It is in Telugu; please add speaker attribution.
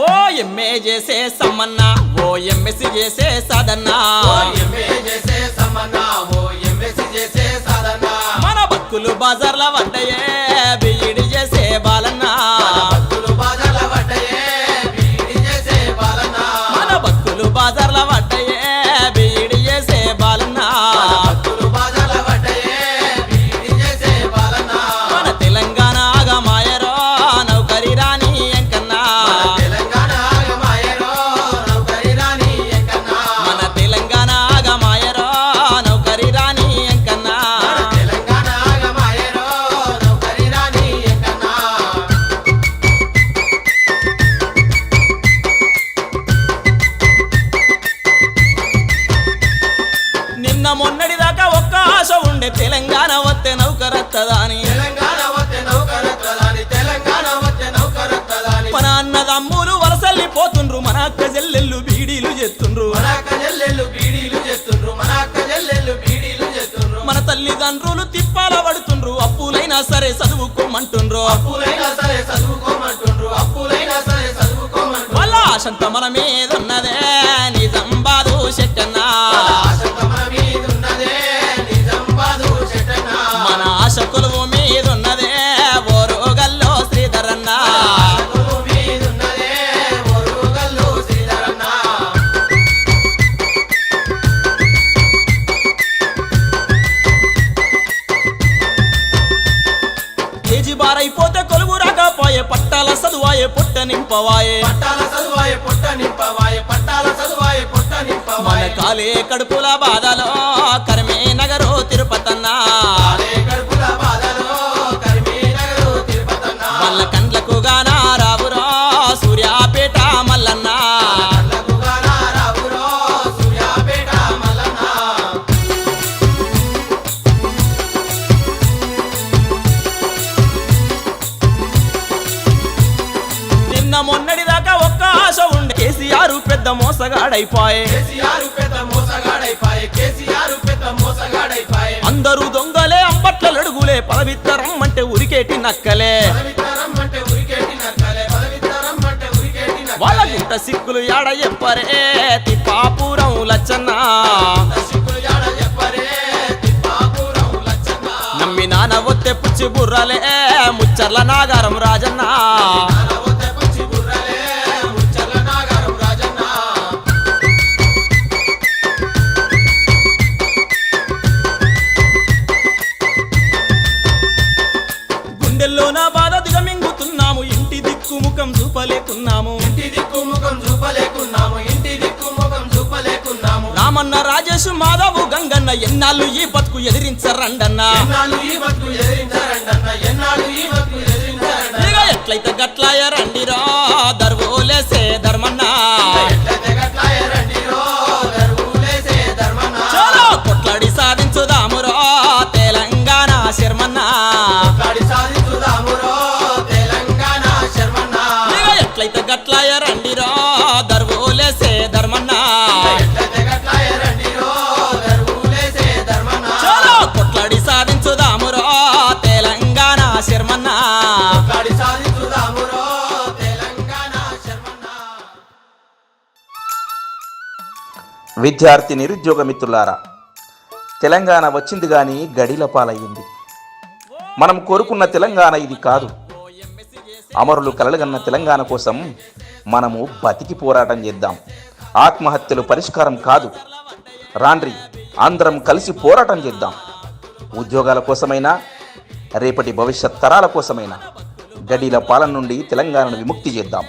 Speaker 1: ఓ
Speaker 2: ఎంఏ చేసే సమ్మన్నా ఓ ఎంఎస్సి చేసే సాధన్నా.
Speaker 1: మన బక్కులు బజార్ల పడ్డయే నిన్న మొన్నటి దాకా ఒక్క ఆశ ఉండే తెలంగాణ వస్తే
Speaker 2: నౌకరత్తదాని.
Speaker 1: మన అక్క చెల్లెళ్ళు బీడీలు చేస్తుండ్రు.
Speaker 2: మన అక్క చెల్లెళ్ళు బీడీలు చేస్తుండ్రు మన
Speaker 1: తల్లిదండ్రులు తిప్పాల పడుతుండ్రు అప్పులైనా సరే చదువుకోమంటుండ్రు.
Speaker 2: అప్పులైనా సరే చదువుకోమంటుండ్రు అప్పులైనా సరే చదువుకోమంటుండ్రు.
Speaker 1: వాళ్ళ ఆశంత మన మీద ఉన్నదే రాకపోయే పట్టాల చదువాయే పొట్ట నింపవాయే.
Speaker 2: పట్టాల చదువాయే పొట్ట నింపవాయే పట్టాల చదువాయే పొట్ట
Speaker 1: మన
Speaker 2: నింపవాయే
Speaker 1: కాలే కడుపుల బాధలో పెద్ద మోసగాడైపోయే. అందరూ దొంగలే అంబట్ల అడుగులే పదవిత్తరం అంటే ఉరికేటి నక్కలే. వాళ్ళ
Speaker 2: నక్కలే.
Speaker 1: గుంట సిక్కులు యాడ చెప్పరే తిప్పాపురం లచ్చన్న.
Speaker 2: సిక్కులు యాడ చెప్పరే తిప్పాపురం లచ్చన్న.
Speaker 1: నమ్మి నాన్న ఒత్తె పుచ్చి బుర్రలే ముచ్చర్ల నాగారం రాజన్న. ముఖం చూపలేకున్నాము.
Speaker 2: ఇంటి దిక్కు ముఖం చూపలేకున్నాము. ఇంటి దిక్కు ముఖం చూపలేకున్నాము.
Speaker 1: రామన్న రాజేష్ మాధవు గంగన్న ఎన్నాళ్ళు ఈ బతుకు ఎదిరించరండన్నా.
Speaker 2: ఎన్నాళ్ళు ఈ బతుకు ఎదిరించారండన్న. ఎన్నాళ్ళు ఈ బతుకు ఎదిరించారండ
Speaker 1: ఇక ఎట్లయితే గట్లాయ రండిరా దర్వోలేసే ధర్మన్నా.
Speaker 3: విద్యార్థి నిరుద్యోగ మిత్రులారా తెలంగాణ వచ్చింది కానీ గడిల పాలయ్యింది. మనం కోరుకున్న తెలంగాణ ఇది కాదు. అమరులు కలలుగన్న తెలంగాణ కోసం మనము బతికి పోరాటం చేద్దాం. ఆత్మహత్యలు పరిష్కారం కాదు. రాండ్రి అందరం కలిసి పోరాటం చేద్దాం. ఉద్యోగాల కోసమైనా రేపటి భవిష్యత్ తరాల కోసమైనా గడిల పాలన నుండి తెలంగాణను విముక్తి చేద్దాం.